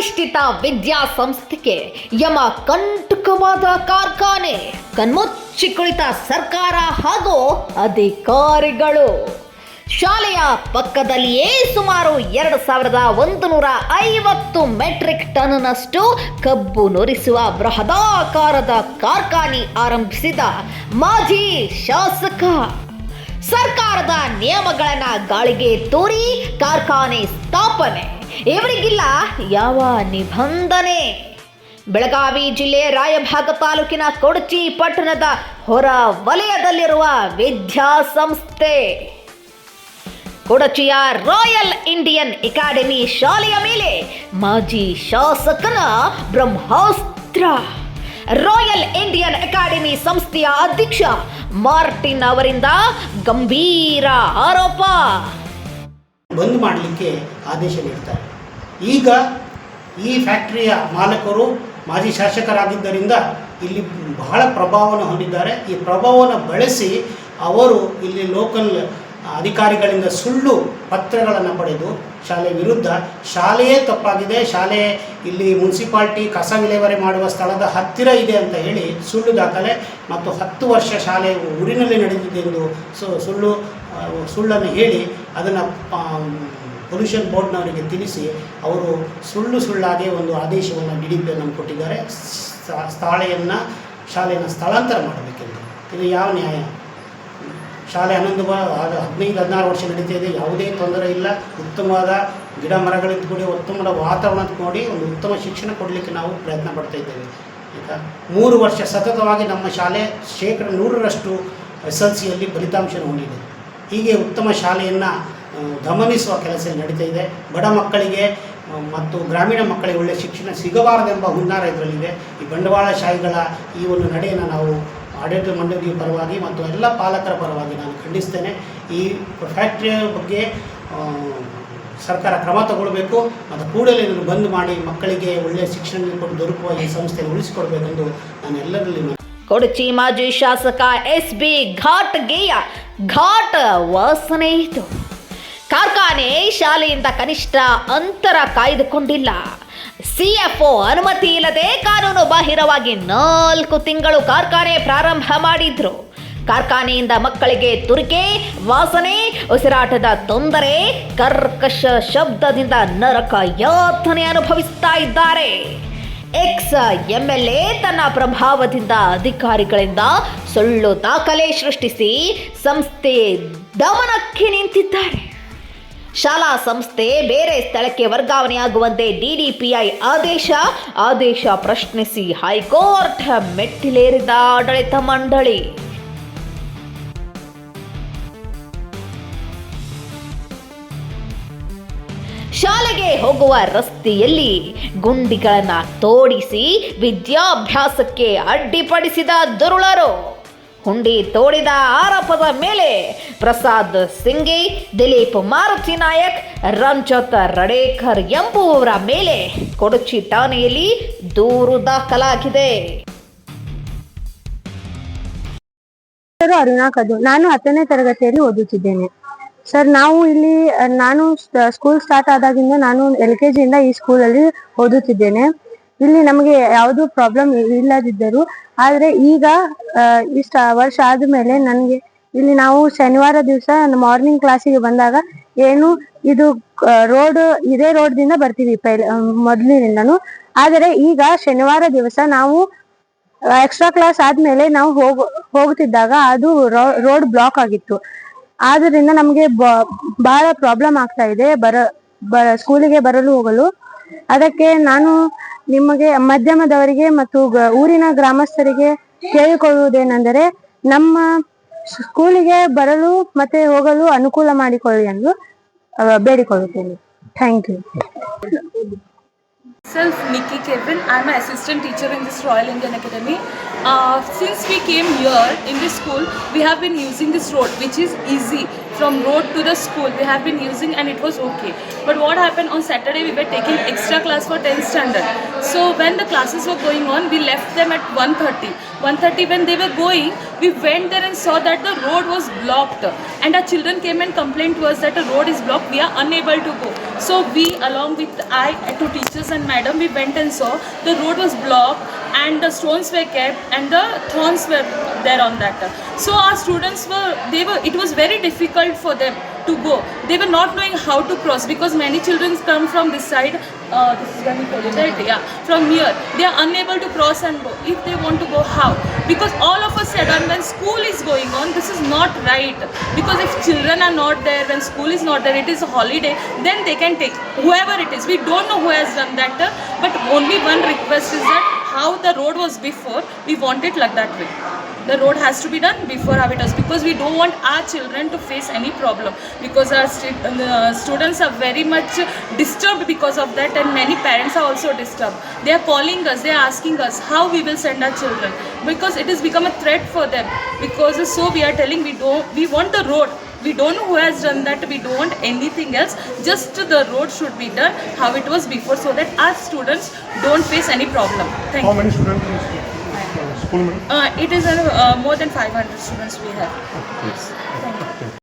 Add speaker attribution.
Speaker 1: ಪ್ರತಿಷ್ಠಿತ ವಿದ್ಯಾಸಂಸ್ಥೆಗೆ ಯಮ ಕಂಟಕವಾದ ಕಾರ್ಖಾನೆ, ಕಣ್ಮುಚ್ಚಿ ಕುಳಿತ ಸರ್ಕಾರ ಹಾಗೂ ಅಧಿಕಾರಿಗಳು. ಶಾಲೆಯ ಪಕ್ಕದಲ್ಲಿಯೇ ಸುಮಾರು ಎರಡು ಸಾವಿರದ ಒಂದು ನೂರ ಐವತ್ತು ಮೆಟ್ರಿಕ್ ಟನ್ನಷ್ಟು ಕಬ್ಬು ನುರಿಸುವ ಬೃಹದಾಕಾರದ ಕಾರ್ಖಾನೆ ಆರಂಭಿಸಿದ ಮಾಜಿ ಶಾಸಕ. ಸರ್ಕಾರದ ನಿಯಮಗಳನ್ನ ಗಾಳಿಗೆ ತೋರಿ ಕಾರ್ಖಾನೆ ಸ್ಥಾಪನೆ. ಇವರಿಗಿಲ್ಲ ಯಾವ ನಿಬಂಧನೆ? ಬೆಳಗಾವಿ ಜಿಲ್ಲೆ ರಾಯಭಾಗ ತಾಲೂಕಿನ ಕೊಡಚಿ ಪಟ್ಟಣದ ಹೊರ ವಲಯದಲ್ಲಿರುವ ವಿದ್ಯಾಸಂಸ್ಥೆ ಕೊಡಚಿಯ ರಾಯಲ್ ಇಂಡಿಯನ್ ಅಕಾಡೆಮಿ ಶಾಲೆಯ ಮೇಲೆ ಮಾಜಿ ಶಾಸಕನ ಬ್ರಹ್ಮಾಸ್ತ್ರ. ರಾಯಲ್ ಇಂಡಿಯನ್ ಅಕಾಡೆಮಿ ಸಂಸ್ಥೆಯ ಅಧ್ಯಕ್ಷ ಮಾರ್ಟಿನ್ ಅವರಿಂದ ಗಂಭೀರ ಆರೋಪ.
Speaker 2: ಬಂದ್ ಮಾಡಲಿಕ್ಕೆ ಆದೇಶ ನೀಡ್ತಾರೆ. ಈಗ ಈ ಫ್ಯಾಕ್ಟ್ರಿಯ ಮಾಲಕರು ಮಾಜಿ ಶಾಸಕರಾಗಿದ್ದರಿಂದ ಇಲ್ಲಿ ಬಹಳ ಪ್ರಭಾವವನ್ನು ಹೊಂದಿದ್ದಾರೆ. ಈ ಪ್ರಭಾವವನ್ನು ಬಳಸಿ ಅವರು ಇಲ್ಲಿ ಲೋಕಲ್ ಅಧಿಕಾರಿಗಳಿಂದ ಸುಳ್ಳು ಪತ್ರಗಳನ್ನು ಪಡೆದು ಶಾಲೆ ವಿರುದ್ಧ ಶಾಲೆಯೇ ತಪ್ಪಾಗಿದೆ. ಶಾಲೆ ಇಲ್ಲಿ ಮುನ್ಸಿಪಾಲ್ಟಿ ಕಸ ವಿಲೇವಾರಿ ಮಾಡುವ ಸ್ಥಳದ ಹತ್ತಿರ ಇದೆ ಅಂತ ಹೇಳಿ ಸುಳ್ಳು ದಾಖಲೆ ಮತ್ತು ಹತ್ತು ವರ್ಷ ಶಾಲೆ ಊರಿನಲ್ಲಿ ನಡೆದಿದೆ ಎಂದು ಸುಳ್ಳು ಸುಳ್ಳನ್ನು ಹೇಳಿ ಅದನ್ನು ಪೊಲ್ಯೂಷನ್ ಬೋರ್ಡ್ನವರಿಗೆ ತಿಳಿಸಿ ಅವರು ಸುಳ್ಳು ಸುಳ್ಳಾಗಿ ಒಂದು ಆದೇಶವನ್ನು ಡಿ ಡಿ ಪಿಯನ್ನು ಕೊಟ್ಟಿದ್ದಾರೆ ಸ್ಥಾಳೆಯನ್ನು, ಶಾಲೆಯನ್ನು ಸ್ಥಳಾಂತರ ಮಾಡಬೇಕೆಂದು. ಇದು ಯಾವ ನ್ಯಾಯ? ಶಾಲೆ ಹನ್ನೊಂದು, ಆಗ ಹದಿನೈದು, ಹದಿನಾರು ವರ್ಷ ನಡೀತಾ ಇದೆ. ಯಾವುದೇ ತೊಂದರೆ ಇಲ್ಲ. ಉತ್ತಮವಾದ ಗಿಡ ಮರಗಳಿಂದ ಕೂಡಿ ಉತ್ತಮವಾದ ವಾತಾವರಣ ನೋಡಿ ಒಂದು ಉತ್ತಮ ಶಿಕ್ಷಣ ಕೊಡಲಿಕ್ಕೆ ನಾವು ಪ್ರಯತ್ನ ಪಡ್ತಾ ಇದ್ದೇವೆ. ಈಗ ಮೂರು ವರ್ಷ ಸತತವಾಗಿ ನಮ್ಮ ಶಾಲೆ ಶೇಕಡ ನೂರರಷ್ಟು ಎಸ್ ಎಲ್ ಸಿಯಲ್ಲಿ ಫಲಿತಾಂಶ ಹೊಂದಿದೆ. ಹೀಗೆ ಉತ್ತಮ ಶಾಲೆಯನ್ನು ಗಮನಿಸುವ ಕೆಲಸ ನಡೀತಾ ಇದೆ. ಬಡ ಮಕ್ಕಳಿಗೆ ಮತ್ತು ಗ್ರಾಮೀಣ ಮಕ್ಕಳಿಗೆ ಒಳ್ಳೆಯ ಶಿಕ್ಷಣ ಸಿಗಬಾರದೆಂಬ ಹುನ್ನಾರ ಇದರಲ್ಲಿದೆ. ಈ ಬಂಡವಾಳ ಬಂಡವಾಳಶಾಹಿಗಳ ಈ ಒಂದು ನಡೆಯನ್ನು ನಾವು ಆಡಳಿತ ಮಂಡಳಿಯ ಪರವಾಗಿ ಮತ್ತು ಎಲ್ಲ ಪಾಲಕರ ಪರವಾಗಿ ನಾನು ಖಂಡಿಸ್ತೇನೆ. ಈ ಫ್ಯಾಕ್ಟ್ರಿಯ ಬಗ್ಗೆ ಸರ್ಕಾರ ಕ್ರಮ ತಗೊಳ್ಬೇಕು. ಮತ್ತು ಕೂಡಲೇ ಇದನ್ನು ಬಂದ್ ಮಾಡಿ ಮಕ್ಕಳಿಗೆ ಒಳ್ಳೆಯ ಶಿಕ್ಷಣ ಕೊಟ್ಟು ದೊರಕುವ ಈ ಸಂಸ್ಥೆಯನ್ನು ಉಳಿಸಿಕೊಡ್ಬೇಕೆಂದು ನಾನು ಎಲ್ಲರಲ್ಲಿ
Speaker 1: ಕೊಡಚಿ ಮಾಜಿ ಶಾಸಕ ಎಸ್ ಬಿ ಘಾಟ್ಗೆಯ ಘಾಟ್ ವಾಸನೆ ಇತ್ತು. ಕಾರ್ಖಾನೆ ಶಾಲೆಯಿಂದ ಕನಿಷ್ಠ ಅಂತರ ಕಾಯ್ದುಕೊಂಡಿಲ್ಲ. ಸಿ ಎಫ್ ಅನುಮತಿ ಇಲ್ಲದೆ ಕಾನೂನು ಬಾಹಿರವಾಗಿ ನಾಲ್ಕು ತಿಂಗಳು ಕಾರ್ಖಾನೆ ಪ್ರಾರಂಭ ಮಾಡಿದ್ರು. ಕಾರ್ಖಾನೆಯಿಂದ ಮಕ್ಕಳಿಗೆ ತುರಿಕೆ, ವಾಸನೆ, ಉಸಿರಾಟದ ತೊಂದರೆ, ಕರ್ಕಶ ಶಬ್ದದಿಂದ ನರಕ ಯಾತನೆ ಅನುಭವಿಸ್ತಾ ಇದ್ದಾರೆ. ಎಕ್ಸ್ ಎಂಎಲ್ಎ ತನ್ನ ಪ್ರಭಾವದಿಂದ ಅಧಿಕಾರಿಗಳಿಂದ ಸುಳ್ಳು ದಾಖಲೆ ಸೃಷ್ಟಿಸಿ ಸಂಸ್ಥೆ ದಮನಕ್ಕೆ ನಿಂತಿದ್ದಾರೆ. ಶಾಲಾ ಸಂಸ್ಥೆ ಬೇರೆ ಸ್ಥಳಕ್ಕೆ ವರ್ಗಾವಣೆಯಾಗುವಂತೆ ಡಿಡಿಪಿಐ ಆದೇಶ ಆದೇಶ ಪ್ರಶ್ನಿಸಿ ಹೈಕೋರ್ಟ್ ಮೆಟ್ಟಿಲೇರಿದ ಆಡಳಿತ ಮಂಡಳಿ. ಶಾಲೆಗೆ ಹೋಗುವ ರಸ್ತೆಯಲ್ಲಿ ಗುಂಡಿಗಳನ್ನ ತೋಡಿಸಿ ವಿದ್ಯಾಭ್ಯಾಸಕ್ಕೆ ಅಡ್ಡಿಪಡಿಸಿದ ದುರುಳರು. ಹುಂಡಿ ತೋಡಿದ ಆರೋಪದ ಮೇಲೆ ಪ್ರಸಾದ್ ಸಿಂಗಿ ದಿಲೀಪ್ ಮಾರುತಿ ನಾಯಕ್, ರಂಜತ್ ರಡೇಕರ್ ಎಂಬುವವರ ಮೇಲೆ ಕೊಡಚಿ ಠಾಣೆಯಲ್ಲಿ ದೂರು ದಾಖಲಾಗಿದೆ.
Speaker 3: ಅರುಣಾ ನಾನು ಹತ್ತನೇ ತರಗತಿಯಲ್ಲಿ ಓದುತ್ತಿದ್ದೇನೆ. ಸರ್ ನಾವು ಇಲ್ಲಿ ನಾನು ಸ್ಕೂಲ್ ಸ್ಟಾರ್ಟ್ ಆದಾಗಿಂದ ನಾನು ಎಲ್ ಕೆ ಜಿಯಿಂದ ಈ ಸ್ಕೂಲಲ್ಲಿ ಓದುತ್ತಿದ್ದೇನೆ. ಇಲ್ಲಿ ನಮಗೆ ಯಾವುದು ಪ್ರಾಬ್ಲಮ್ ಇಲ್ಲದಿದ್ದರು, ಆದರೆ ಈಗ ಇಷ್ಟ ವರ್ಷ ಆದ್ಮೇಲೆ ನನಗೆ ಇಲ್ಲಿ ನಾವು ಶನಿವಾರ ದಿವಸ ಮಾರ್ನಿಂಗ್ ಕ್ಲಾಸಿಗೆ ಬಂದಾಗ ಏನು, ಇದು ರೋಡ್ ಇದೇ ರೋಡ್ದಿಂದ ಬರ್ತೀವಿ ಪೈಲ್ ಮೊದಲಿನಿಂದನು. ಆದರೆ ಈಗ ಶನಿವಾರ ದಿವಸ ನಾವು ಎಕ್ಸ್ಟ್ರಾ ಕ್ಲಾಸ್ ಆದ್ಮೇಲೆ ನಾವು ಹೋಗ್, ಹೋಗುತ್ತಿದ್ದಾಗ ಅದು ರೋಡ್ ಬ್ಲಾಕ್ ಆಗಿತ್ತು. ಆದ್ರಿಂದ ನಮ್ಗೆ ಬಹಳ ಪ್ರಾಬ್ಲಮ್ ಆಗ್ತಾ ಇದೆ. ಬರ ಸ್ಕೂಲಿಗೆ ಬರಲು ಹೋಗಲು. ಅದಕ್ಕೆ ನಾನು ನಿಮಗೆ ಮಧ್ಯಮದವರಿಗೆ ಮತ್ತು ಊರಿನ ಗ್ರಾಮಸ್ಥರಿಗೆ ಕೇಳಿಕೊಳ್ಳುವುದೇನೆಂದರೆ ನಮ್ಮ ಸ್ಕೂಲಿಗೆ ಬರಲು ಮತ್ತೆ ಹೋಗಲು ಅನುಕೂಲ ಮಾಡಿಕೊಳ್ಳಿ ಎಂದು ಬೇಡಿಕೊಳ್ಳುತ್ತೇನೆ. Thank you
Speaker 4: Myself Nikki Kevin. I'm an assistant teacher in this Royal Indian Academy. Uh, since we came here in this school, we have been using this road, which is easy from road to the school. We have been using and it was okay. But what happened on Saturday? We were taking extra class for 10th standard. So when the classes were going on, we left them at 1:30. 1:30 when they were going, We went there and saw that the road was blocked, and our children came and complained to us that the road is blocked. We are unable to go. So we, along with I, two teachers and madam, we went and saw the road was blocked and the stones were kept and the thorns were there on that. So our students were, they were, it was very difficult for them to go. They were not knowing how to cross because many children come from this side. Uh, this is College, right? Yeah, from here. They are unable to cross and go. If they want to go, how? Because all of a sudden, when school is going on, this is not right. Because if children are not there, when school is not there, it is a holiday, then they can take whoever it is. We don't know who has done that, but only one request is that how the road was before, we want it like that way. The road has to be done before how it was because we don't want our children to face any problem because our stu- uh, students are very much disturbed because of that and many parents are also disturbed. They are calling us, they are asking us how we will send our children because it has become a threat for them because so we are telling we don't we want the road we don't know who has done that we don't anything else just the road should be done how it was before so that our students don't face any problem thank you.
Speaker 5: How
Speaker 4: you
Speaker 5: many students in school,
Speaker 4: uh, it is uh, uh, more than 500 students we have. Yes. Thank you.